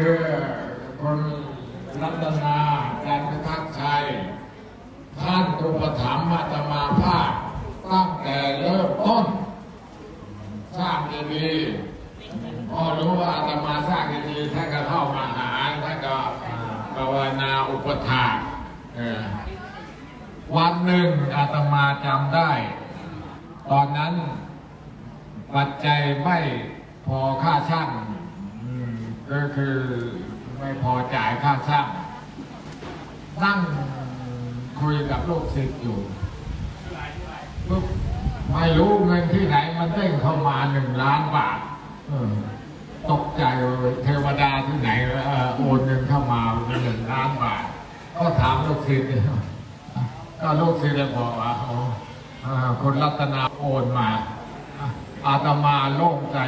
รัตนาจันททักษ์ชัยท่านอุปถัมภ์อาตมาภาพตั้งแต่เริ่มต้นสร้างดีๆพอรู้ว่าอาตมาสร้างดีๆท่านก็เข้ามาหาท่านก็ภาวนาอุปถาวันหนึ่งอาตมาจำได้ ตอนนั้นปัจจัยไม่พอค่าช่าง ก็คือไม่พอจ่ายค่าช่าง นั่งคุยกับลูกศิษย์อยู่ปุ๊บไม่รู้เงินที่ไหนมันเด้งเข้ามาหนึ่งล้านบาทตกใจเทวดาที่ไหนเอ่อโอนเงินเข้ามาเป็นหนึ่งล้านบาท ก็ถามลูกศิษย์ก็ลูกศิษย์เลยบอกว่าคนรัตนาโอนมาอาตมาโล่งใจ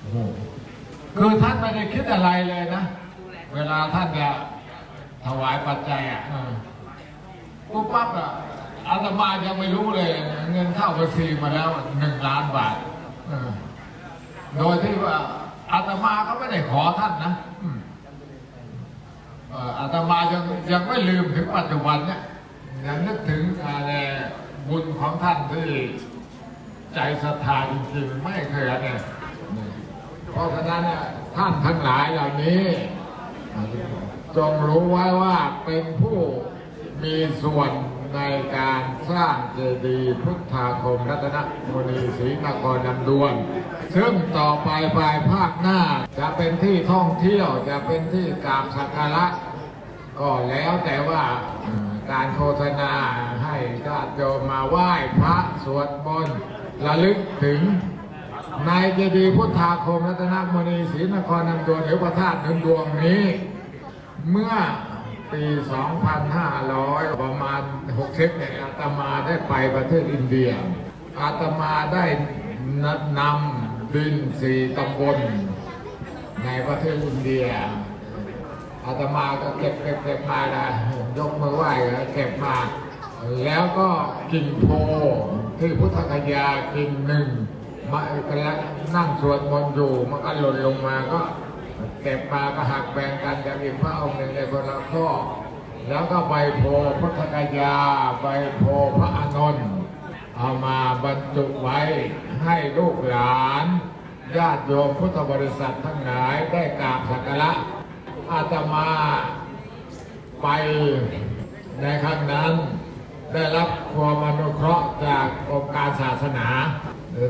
โอ้โห คือท่านไม่ได้คิดอะไรเลยนะ เวลาท่านจะถวายปัจจัยอะเออปุ๊บปั๊บอะอาตมายังไม่รู้เลย เงินเข้าบัญชีมาแล้วหนึ่งล้านบาทเออโดยที่ว่าอาตมาก็ไม่ได้ขอท่านนะอืมเอ่ออาตมายังยังไม่ลืมถึงปัจจุบันเนี่ยยังนึกถึงอะไรบุญของท่านที่ใจศรัทธาจริงๆ ไม่เคยเนี่ย เพราะฉะนั้นเนี่ท่านทั้งหลายเหล่านี้จงรู้ไว้ว่าเป็นผู้มีส่วนในการสร้างเจดีย์พุทธาคมรัตนมณีศรีนครนำดวน ซึ่งต่อไปภายภาคหน้าจะเป็นที่ท่องเที่ยวจะเป็นที่กราบสักการะก็แล้วแต่ว่าการโฆษณาให้ญาติโยมมาไหว้พระสวดมนต์ระลึกถึง ในเจดีย์พุทธาคมรัตนมณีศรีนครนำดวนหรือพระธาตุหนึ่งดวงนี้ เมื่อปี 2500 ประมาณ60เนี่ยอาตมาได้ไปประเทศอินเดีย อาตมาได้นำดินสีตำบลในประเทศอินเดีย อาตมาก็เก็บเก็บเก็บมาละยกมือไหว้เก็บมา แล้วก็กิ่งโพที่พุทธคยากิ่งหนึ่ง มากำลังนั่งสวดมนต์อยู่มันก็หล่นลงมาก็เก็บมาก็หักแบ่งกันกับอีกพระองค์หนึ่งในคนละข้อแล้วก็ใบโพพุทธกยาใบโพพระอานนท์เอามาบรรจุไว้ให้ลูกหลานญาติโยมพุทธบริษัททั้งหลายได้กราบสักการะอาตมาไปในครั้งนั้นได้รับความอนุเคราะห์จากองค์การศาสนา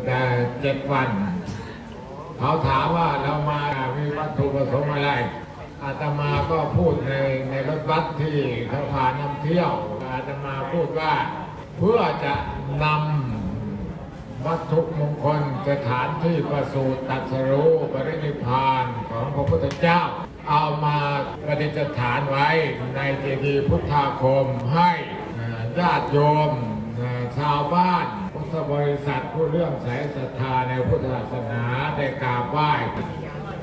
แต่เจ็ดวัน เขาถามว่าเรามามีวัตถุประสงค์อะไรอาตมาก็พูดในในรถบัสที่เขาพานำเที่ยวอาตมาพูดว่าเพื่อจะนำวัตถุมงคลสถานที่ประสูติตัสรู้ปรินิพานของพระพุทธเจ้า เอามาประดิษฐานไว้ในเจดีย์พุทธาคมให้ญาติโยม ชาวบ้านพุทธบริษัทผู้เรื่องสายศรัทธาในพุทธศาสนาได้กราบไหว้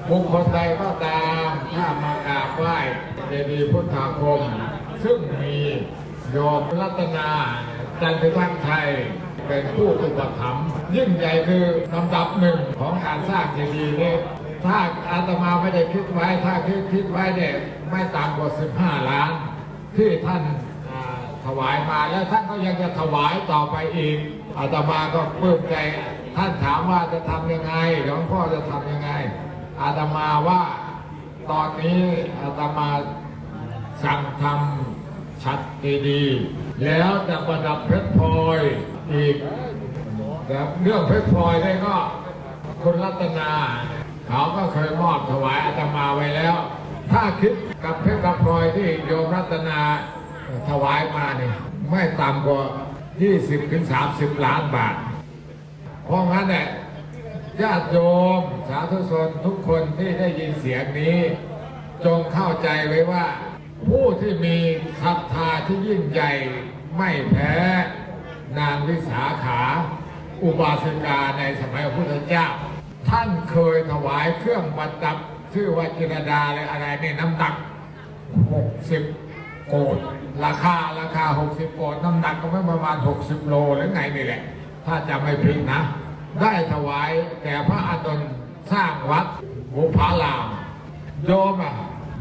บุคคลใดก็ตามถ้ามากราบไหว้เจดีย์พุทธาคม ซึ่งมีโยมรัตนาจันททักษ์ไทยเป็นผู้อุปถัมภ์ยิ่งใหญ่คือลำดับหนึ่งของการสร้างเจดีย์นี้ถ้าอาตมาไม่ได้คิดไว้ถ้าคิดคิดไว้เนี่ยไม่ต่ำกว่า 15 ล้าน ที่ท่าน ถวายมาแล้วท่านก็ยังจะถวายต่อไปอีกอาตมาก็ปลื้มใจ ท่านถามว่าจะทำยังไงหลวงพ่อจะทำยังไง อาตมาว่าตอนนี้อาตมาสั่งทำชัดดีๆแล้วจะประดับเพชรพลอยอีกแต่เรื่องเพชรพลอยได้ก็คุณรัตนา เขาก็เคยมอบถวายอาตมาไว้แล้ว ถ้าคิดกับเพชรกับพลอยที่โยมรัตนา ถวายมาเนี่ยไม่ต่ำกว่า 20ถึง30 ล้านบาท เพราะงั้นเนี่ยญาติโยมสาธุชนทุกคนที่ได้ยินเสียงนี้ จงเข้าใจไว้ว่า ผู้ที่มีศรัทธาที่ยิ่งใหญ่ไม่แพ้นางวิสาขา อุบาสิกาในสมัยพระพุทธเจ้า ท่านเคยถวายเครื่องบรรดับชื่อว่าจิรดาอะไรอะไรเนี่ยน้ำหนัก 60 โกดราคาราคา 60โกดน้ำหนักก็ไม่ประมาณ 60 โลหรือไงนี่แหละ ถ้าจำไม่ผิดนะ ได้ถวายแก่พระอานนสร้างวัดบุพารามโยมอะ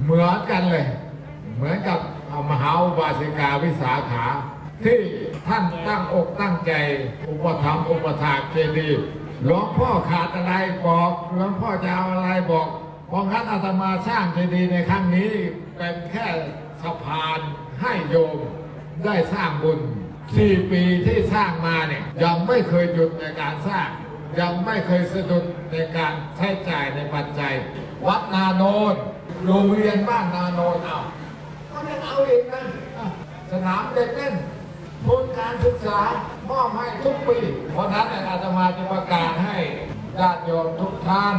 เหมือนกันเลย เหมือนกับมหาอุบาสิกาวิสาขา ที่ท่านตั้งอกตั้งใจ อุปถัมภ์อุปถากเจดีย์หลวงพ่อขาดอะไรบอกหลวงพ่อจะเอาอะไรบอกเพราะงั้นอาตมาสร้างเจดีย์ในครั้งนี้เป็นแค่ สะพานให้โยมได้สร้างบุญสี่ปีที่สร้างมาเนี่ยยังไม่เคยหยุดในการสร้าง ยังไม่เคยสะดุดในการใช้จ่ายในปัจจัย วัดนาโนนโรงเรียนบ้านนาโนนเอาก็ยังเอาอีกนะสนามเด็กเล่นทุนการศึกษามอบให้ทุกปี เพราะฉะนั้นอาตมาจะประกาศให้ญาติโยมทุกท่าน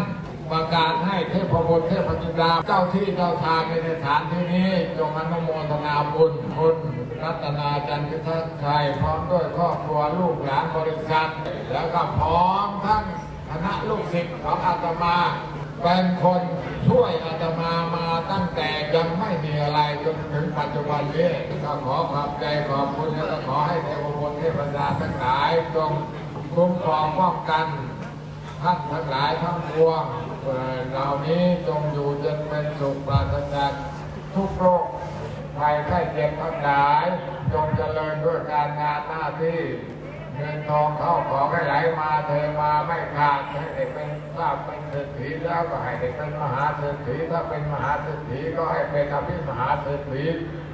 ประกาศให้เทพบุตรเทพธิดาเจ้าที่เจ้าทางในสถานที่นี้จงอนุโมทนาบุญคุณรัตนาจันทร์พิทักษ์ชัยพร้อมด้วยครอบครัวลูกหลานบริษัท แล้วก็พร้อมทั้งคณะลูกศิษย์ของอาตมา เป็นคนช่วยอาตมามาตั้งแต่ยังไม่มีอะไรจนถึงปัจจุบันนี้ก็ขอขอบใจขอบคุณและขอให้เทวบุตรเทพดาทั้งหลายจงคุ้มครองป้องกันท่านทั้งหลายทั้งปวง เอ่อเหล่านี้จงอยู่จนเป็นสุขปราศจากทุกโรคภัยไข้เจ็บทั้งหลาย จงเจริญด้วยการงานหน้าที่ เงินทองเข้าของให้ไหลมาเทมาไม่ขาดให้เด็กเป็นทราบเป็นเศรษฐีแล้วก็ให้เด็กเป็นมหาเศรษฐีถ้าเป็นมหาเศรษฐีก็ให้เป็นอภิมหาเศรษฐี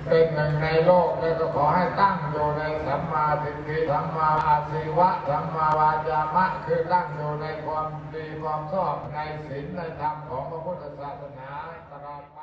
เป็นหนึ่งในโลกแล้วก็ขอให้ตั้งอยู่ในสัมมาทิฏฐิสัมมาอาชีวะสัมมาวาจามะคือตั้งอยู่ในความดีความชอบในศีลในธรรมของพระพุทธศาสนาตลอดไป